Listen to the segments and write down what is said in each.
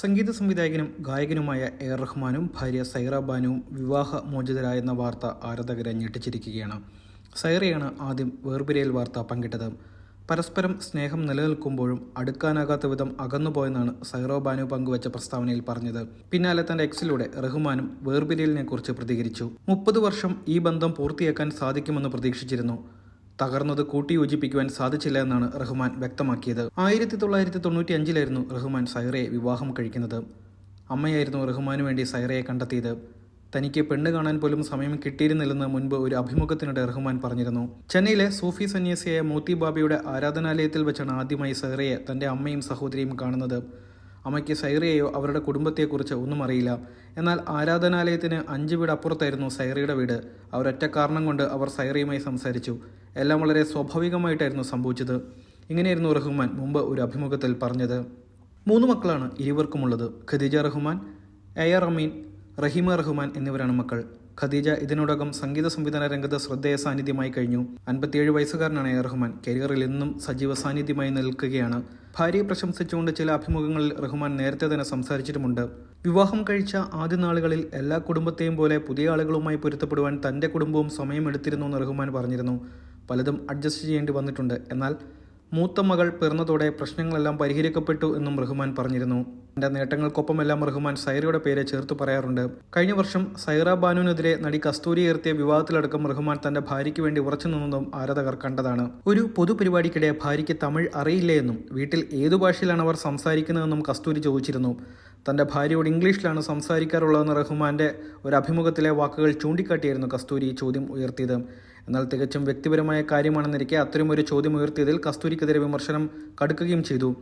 സംഗീത സംവിധായകനും ഗായകനുമായ എ റഹ്മാനും ഭാര്യ സൈറ ബാനുവും വിവാഹ മോചിതരായെന്ന വാർത്ത ആരാധകരെ ഞെട്ടിച്ചിരിക്കുകയാണ്. സൈറയാണ് ആദ്യം വേർപിരിയൽ വാർത്ത പങ്കിട്ടത്. പരസ്പരം സ്നേഹം നിലനിൽക്കുമ്പോഴും അടുക്കാനാകാത്ത വിധം അകന്നുപോയെന്നാണ് സൈറോ ബാനു പങ്കുവച്ച പ്രസ്താവനയിൽ പറഞ്ഞത്. പിന്നാലെ തന്റെ എക്സിലൂടെ റഹ്മാനും വേർപിരിയലിനെ കുറിച്ച് പ്രതികരിച്ചു. മുപ്പത് വർഷം ഈ ബന്ധം പൂർത്തിയാക്കാൻ സാധിക്കുമെന്ന് പ്രതീക്ഷിച്ചിരുന്നു. തകർന്നത് കൂട്ടിയോജിപ്പിക്കുവാൻ സാധിച്ചില്ല എന്നാണ് റഹ്മാൻ വ്യക്തമാക്കിയത്. ആയിരത്തി തൊള്ളായിരത്തി തൊണ്ണൂറ്റി അഞ്ചിലായിരുന്നു റഹ്മാൻ സൈറയെ വിവാഹം കഴിക്കുന്നത്. അമ്മയായിരുന്നു റഹ്മാനു വേണ്ടി സൈറയെ കണ്ടെത്തിയത്. തനിക്ക് പെണ്ണ് കാണാൻ പോലും സമയം കിട്ടിയിരുന്നില്ലെന്ന് മുൻപ് ഒരു അഭിമുഖത്തിനിടെ റഹ്മാൻ പറഞ്ഞിരുന്നു. ചെന്നൈയിലെ സൂഫി സന്യാസിയായ മോത്തി ബാബയുടെ ആരാധനാലയത്തിൽ വെച്ചാണ് ആദ്യമായി സൈറയെ തന്റെ അമ്മയും സഹോദരിയും കാണുന്നത്. അമ്മയ്ക്ക് സൈറയെയോ അവരുടെ കുടുംബത്തെക്കുറിച്ച് ഒന്നും അറിയില്ല. എന്നാൽ ആരാധനാലയത്തിന് അഞ്ച് വീട് അപ്പുറത്തായിരുന്നു സൈറയുടെ വീട്. അവരൊറ്റ കാരണം കൊണ്ട് അവർ സൈറയുമായി സംസാരിച്ചു. എല്ലാം വളരെ സ്വാഭാവികമായിട്ടായിരുന്നു സംഭവിച്ചത്. ഇങ്ങനെയായിരുന്നു റഹ്മാൻ മുമ്പ് ഒരു അഭിമുഖത്തിൽ പറഞ്ഞത്. മൂന്ന് മക്കളാണ് ഇരുവർക്കുമുള്ളത്. ഖദീജ റഹ്മാൻ എ ആർ അമീൻ റഹീമ റഹ്മാൻ എന്നിവരാണ് മക്കൾ. ഖദീജ ഇതിനോടകം സംഗീത സംവിധാന രംഗത്ത് ശ്രദ്ധേയ സാന്നിധ്യമായി കഴിഞ്ഞു. അൻപത്തിയേഴ് വയസ്സുകാരനാണ് എ റഹ്മാൻ. കരിയറിൽ എന്നും സജീവ സാന്നിധ്യമായി നിൽക്കുകയാണ്. ഭാര്യയെ പ്രശംസിച്ചുകൊണ്ട് ചില അഭിമുഖങ്ങളിൽ റഹ്മാൻ നേരത്തെ തന്നെ സംസാരിച്ചിട്ടുമുണ്ട്. വിവാഹം കഴിച്ച ആദ്യ നാളുകളിൽ എല്ലാ കുടുംബത്തെയും പോലെ പുതിയ ആളുകളുമായി പൊരുത്തപ്പെടുവാൻ തന്റെ കുടുംബവും സമയമെടുത്തിരുന്നു എന്ന് റഹ്മാൻ പറഞ്ഞിരുന്നു. പലതും അഡ്ജസ്റ്റ് ചെയ്യേണ്ടി വന്നിട്ടുണ്ട്. എന്നാൽ മൂത്ത മകൾ പിറന്നതോടെ പ്രശ്നങ്ങളെല്ലാം പരിഹരിക്കപ്പെട്ടു എന്നും റഹ്മാൻ പറഞ്ഞിരുന്നു. തന്റെ നേട്ടങ്ങൾക്കൊപ്പമെല്ലാം റഹ്മാൻ സൈറയുടെ പേരെ ചേർത്ത് പറയാറുണ്ട്. കഴിഞ്ഞ വർഷം സൈറ ബാനുവിനെതിരെ നടി കസ്തൂരി ഉയർത്തിയ വിവാദത്തിലടക്കം റഹ്മാൻ തന്റെ ഭാര്യയ്ക്ക് വേണ്ടി ഉറച്ചു നിന്നതും ആരാധകർ കണ്ടതാണ്. ഒരു പൊതുപരിപാടിക്കിടെ ഭാര്യയ്ക്ക് തമിഴ് അറിയില്ലേ എന്നും വീട്ടിൽ ഏതു ഭാഷയിലാണ് അവർ സംസാരിക്കുന്നതെന്നും കസ്തൂരി ചോദിച്ചിരുന്നു. തന്റെ ഭാര്യയോട് ഇംഗ്ലീഷിലാണ് സംസാരിക്കാറുള്ളതെന്ന് റഹ്മാന്റെ ഒരു അഭിമുഖത്തിലെ വാക്കുകൾ ചൂണ്ടിക്കാട്ടിയായിരുന്നു കസ്തൂരി ചോദ്യം ഉയർത്തിയത്. എന്നാൽ തികച്ചും വ്യക്തിപരമായ കാര്യമാണെന്നിരിക്കെ അത്തരമൊരു ചോദ്യം ഉയർത്തിയതിൽ കസ്തൂരിക്കെതിരെ വിമർശനം കടുക്കുകയും ചെയ്തു.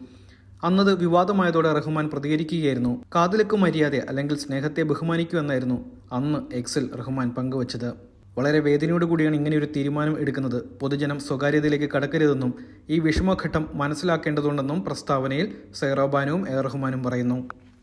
അന്നത് വിവാദമായതോടെ റഹ്മാൻ പ്രതികരിക്കുകയായിരുന്നു. കാതലക്ക് മര്യാദ അല്ലെങ്കിൽ സ്നേഹത്തെ ബഹുമാനിക്കൂ എന്നായിരുന്നു അന്ന് എക്സിൽ റഹ്മാൻ പങ്കുവച്ചത്. വളരെ വേദനയോടുകൂടിയാണ് ഇങ്ങനെയൊരു തീരുമാനം എടുക്കുന്നത്. പൊതുജനം സ്വകാര്യതയിലേക്ക് കടക്കരുതെന്നും ഈ വിഷമഘട്ടം മനസ്സിലാക്കേണ്ടതുണ്ടെന്നും പ്രസ്താവനയിൽ സൈറോബാനുവും എ റഹ്മാനും പറയുന്നു.